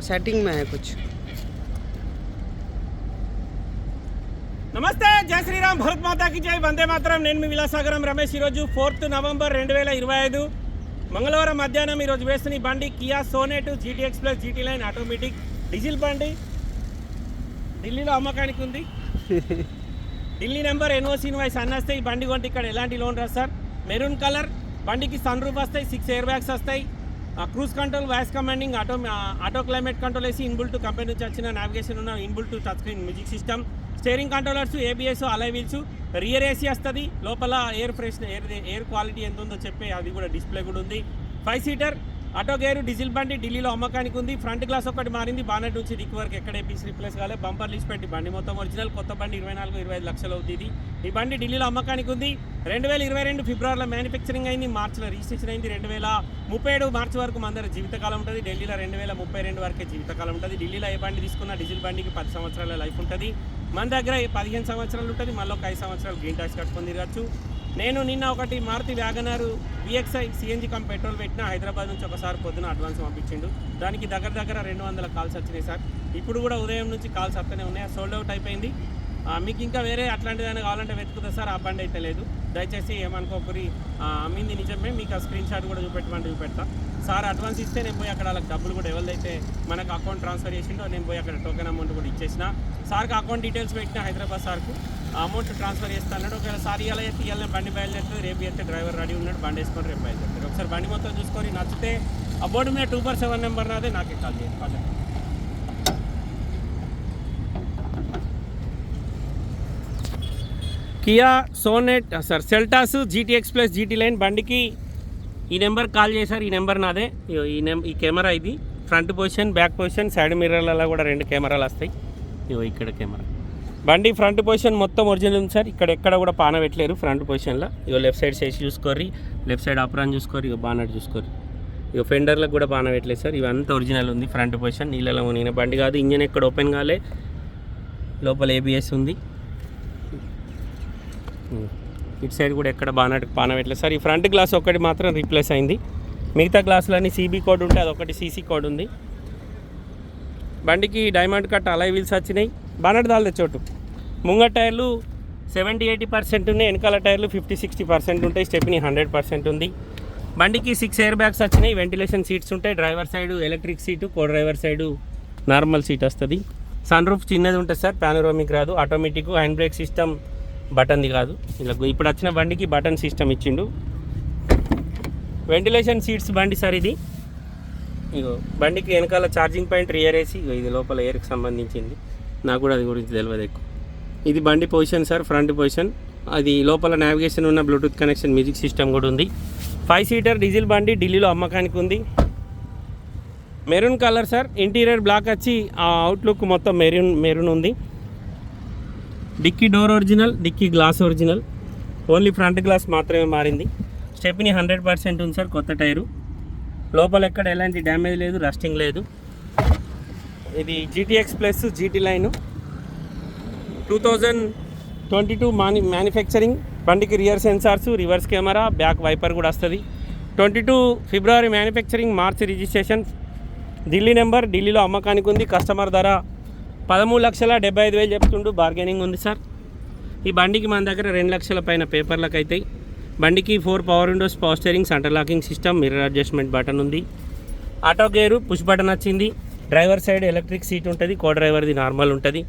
Setting में है कुछ నమస్తే జై శ్రీరామ్ భరత్ మాతాకి జై వందే మాత్రం నేను మీ విలాసాగరం రమేష్ ఈరోజు ఫోర్త్ నవంబర్ రెండు వేల ఇరవై ఐదు మంగళవారం మధ్యాహ్నం ఈరోజు వేస్తున్న ఈ బండి Kia Sonet GT express GT line automatic diesel బండి ఢిల్లీలో అమ్మకానికి ఉంది ఢిల్లీ నెంబర్ ఎన్ఓసి ఇన్వాయిస్ అన్న వస్తే ఈ బండి కొంటే ఇక్కడ ఎలాంటి లోన్ రాదు సార్ మెరూన్ కలర్ బండికి సన్ రూఫ్ వస్తాయి సిక్స్ ఎయిర్ బ్యాగ్స్ వస్తాయి Cruise control voice commanding auto auto climate control వేసి ఇన్బుల్ టు కంపెనీ నుంచి వచ్చిన నావిగేషన్ ఉన్న inbuilt touch screen music system. Steering controllers ABS alloy wheels rear AC వస్తుంది. లోపల air fresh air air quality ఎంత ఉందో చెప్పే అది కూడా డిస్ప్లే కూడా ఉంది. Five seater auto gear diesel బండి ఢిల్లీలో అమ్మకానికి ఉంది. ఫ్రంట్ గ్లాస్ ఒకటి మారింది. బానెట్ నుంచి దిక్కు వరకు ఎక్కడ పీస్ రిప్లేస్ కాలే. బంపర్ లీస్ పెట్టి బండి మొత్తం ఒరిజినల్ కొత్త బండి ఇరవై నాలుగు ఇరవై ఐదు లక్షలు అవుతుంది. ఈ బండి ఢిల్లీలో అమ్మకానికి ఉంది. రెండు వేల ఇరవై రెండు ఫిబ్రవరిలో మ్యానుఫ్యాక్చరింగ్ అయింది మార్చిలో రిజిస్ట్రేషన్ అయింది రెండు వేల ముప్పై ఏడు మార్చి వరకు మన దగ్గర జీవితకాలం ఉంటుంది ఢిల్లీలో రెండు వేల ముప్పై రెండు వరకే జీవితకాలం ఉంటుంది. ఢిల్లీలో ఏ బండి తీసుకున్నా డీజిల్ బండికి పది సంవత్సరాల లైఫ్ ఉంటుంది. మన దగ్గర పదిహేను సంవత్సరాలు ఉంటుంది మళ్ళీ ఒక ఐదు సంవత్సరాలు గ్రీన్ ట్యాక్స్ కట్టుకొని తిరగచ్చు. నేను నిన్న ఒకటి Maruti wagon R VXI CNG cum petrol పెట్టిన హైదరాబాద్ నుంచి ఒకసారి పొద్దున అడ్వాన్స్ పంపించిండు. దానికి దగ్గర దగ్గర రెండు వందల కాల్స్ వచ్చినాయి సార్. ఇప్పుడు కూడా ఉదయం నుంచి కాల్స్ వస్తూనే ఉన్నాయి. సోల్డ్ అవుట్ అయిపోయింది. మీకు ఇంకా వేరే అట్లాంటిదైనా కావాలంటే వెతుకుతా సార్ ఆ బండి అయితే లేదు. దయచేసి ఏమనుకోకరి అమ్మింది నిజమే మీకు ఆ స్క్రీన్ షాట్ కూడా చూపెట్టమంటే చూపెడతా. సార్ అడ్వాన్స్ ఇస్తే నేను పోయి అక్కడ వాళ్ళకి డబ్బులు కూడా ఎవరిదైతే మనకు అకౌంట్ ట్రాన్స్ఫర్ చేసిండో నేను పోయి అక్కడ టోకెన్ అమౌంట్ కూడా ఇచ్చేసిన. సార్కి అకౌంట్ డీటెయిల్స్ పెట్టిన హైదరాబాద్ సార్కు. అమౌంట్ ట్రాన్స్ఫర్ చేస్తాను ఒకవేళ సార్ ఇలా అయితే ఇవాళ బండి బయలుదేరుతుంది. రేపు అయితే డ్రైవర్ రెడీ ఉన్నాడు బండి వేసుకొని రేపు బయలుదేరుతారు ఒకసారి బండి మొత్తం చూసుకొని నచ్చితే ఆ బోర్డు మీద టూ ఫోర్ సెవెన్ నెంబర్ నాదే నాకే కాల్ చేయండి కాల్ చేయండి. Kia Sonet sir Seltos GT plus GT line బండికి ఈ నెంబర్ కాల్ చేశారు. ఈ నెంబర్ నాదే. ఇగో ఈ నెం ఈ కెమెరా ఇది. Front position back position side మిర్రర్లలో కూడా రెండు కెమెరాలు వస్తాయి. ఇగో ఇక్కడ కెమెరా. బండి ఫ్రంట్ పొజిషన్ మొత్తం ఒరిజినల్ ఉంది సార్. ఇక్కడ ఎక్కడ కూడా పాన పెట్టలేరు ఫ్రంట్ పొజిషన్లో. ఇగో లెఫ్ట్ సైడ్ చేసి చూసుకోర్రి. లెఫ్ట్ సైడ్ అప్రాన్ చూసుకోరు ఇగో బానట్ చూసుకోరు ఇక ఫెండర్లకు కూడా బాగా పెట్టలేదు సార్. ఇవంతా ఒరిజినల్ ఉంది ఫ్రంట్ పొజిషన్. నీళ్ళలో మునిగిన బండి కాదు. ఇంజన్ ఎక్కడ ఓపెన్ కాలే. లోపల ఏబిఎస్ ఉంది. ఇటు సైడ్ కూడా ఎక్కడ బాగా బాగానే సార్ ఈ ఫ్రంట్ గ్లాస్ ఒకటి మాత్రం రీప్లేస్ అయింది. మిగతా గ్లాసులన్నీ సీబీ కోడ్ ఉంటే అదొకటి సీసీ కోడ్ ఉంది. బండికి డైమండ్ కట్ అలై వీల్స్ వచ్చినాయి. బానట్ దాల్దే చోటు. ముంగ టైర్లు సెవెంటీ ఎయిటీ పర్సెంట్ ఉన్నాయి. వెనకాల టైర్లు ఫిఫ్టీ సిక్స్టీ పర్సెంట్ ఉంటాయి. స్టెప్ని హండ్రెడ్ పర్సెంట్ ఉంది. బండికి సిక్స్ ఎయిర్ బ్యాగ్స్ వచ్చినాయి. వెంటిలేషన్ సీట్స్ ఉంటాయి. Driver side electric seat co driver side normal seat వస్తుంది. సన్ రూఫ్ చిన్నది ఉంటుంది సార్ పానోరామిక్ రాదు. ఆటోమేటిక్ హ్యాండ్ బ్రేక్ సిస్టమ్ బటన్ది కాదు. ఇలా ఇప్పుడు వచ్చిన బండికి బటన్ సిస్టమ్ ఇచ్చిండు. వెంటిలేషన్ సీట్స్ బండి సార్ ఇది. ఇగో బండికి వెనకాల ఛార్జింగ్ పాయింట్ రియర్ వేసి ఇది లోపల ఎయిర్కి సంబంధించింది. నాకు కూడా అది గురించి తెలియదు ఎక్కువ. ఇది బండి పొజిషన్ సార్ ఫ్రంట్ పొజిషన్. అది లోపల నావిగేషన్ ఉన్న బ్లూటూత్ కనెక్షన్ మ్యూజిక్ సిస్టమ్ కూడా ఉంది. ఫైవ్ సీటర్ డీజిల్ బండి ఢిల్లీలో అమ్మకానికి ఉంది. Maroon colour sir. Interior black వచ్చి ఆ అవుట్లుక్ మొత్తం మెరూన్ మెరూన్ ఉంది. Dicky door original dicky glass original. Only front glass మాత్రమే మారింది. స్టెప్ని హండ్రెడ్ పర్సెంట్ ఉంది సార్ కొత్త టైరు. లోపల ఎక్కడ ఎలాంటి డ్యామేజ్ లేదు రస్టింగ్ లేదు. ఇది GTX plus GT line. Two thousand twenty two మాని మ్యానుఫ్యాక్చరింగ్ బండికి rear sensors reverse camera back wiper కూడా వస్తుంది. Twenty two February manufacturing March registration. Delhi number ఢిల్లీలో అమ్మకానికి ఉంది. కస్టమర్ ధర పదమూడు లక్షల డెబ్బై ఐదు వేలు చెప్తుండు. బార్గెనింగ్ ఉంది సార్. ఈ బండికి మన దగ్గర రెండు లక్షల పైన పేపర్లకు అవుతాయి బండికి four power windows power steering centre locking system mirror adjustment button ఉంది. ఆటో గేరు పుష్ బటన్ వచ్చింది. డ్రైవర్ సైడ్ ఎలక్ట్రిక్ సీట్ ఉంటుంది. కో డ్రైవర్ది నార్మల్ ఉంటుంది.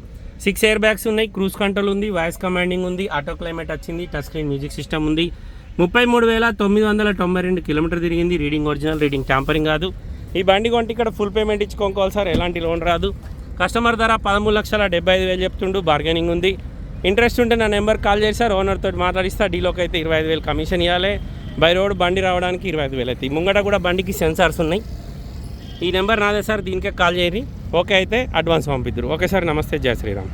సిక్స్ ఎయిర్ బ్యాగ్స్ ఉన్నాయి. క్రూజ్ కంట్రోల్ ఉంది. వాయిస్ కమాండింగ్ ఉంది. ఆటో క్లైమేట్ వచ్చింది. టచ్ స్క్రీన్ మ్యూజిక్ సిస్టమ్ ఉంది. ముప్పై మూడు వేల తొమ్మిది వందల తొంభై రెండు కిలోమీటర్ తిరిగింది. రీడింగ్ ఒరిజినల్ రీడింగ్ ట్యాంపరింగ్ కాదు. ఈ బండి కొంటే ఇక్కడ ఫుల్ పేమెంట్ ఇచ్చుకోవాలి సార్. ఎలాంటి లోన్ రాదు. కస్టమర్ ధర పదమూడు లక్షల డెబ్బై ఐదు వేలు చెప్తుండు బార్గెనింగ్ ఉంది. ఇంట్రెస్ట్ ఉంటే నా నెంబర్ కాల్ చేసి సార్ మాట్లాడిస్తా డీలోకి అయితే ఇరవై ఐదు వేలు కమిషన్ ఇవ్వాలి బై రోడ్ బండి రావడానికి ఇరవై ఐదు వేలు అవుతాయి. ముంగట కూడా బండికి సెన్సార్స్ ఉన్నాయి. ఈ నెంబర్ నాదే సార్ దీనికే కాల్ చేయరి ఓకే అయితే అడ్వాన్స్ పంపిద్దరు. ఓకే సార్ నమస్తే జయ శ్రీరామ్.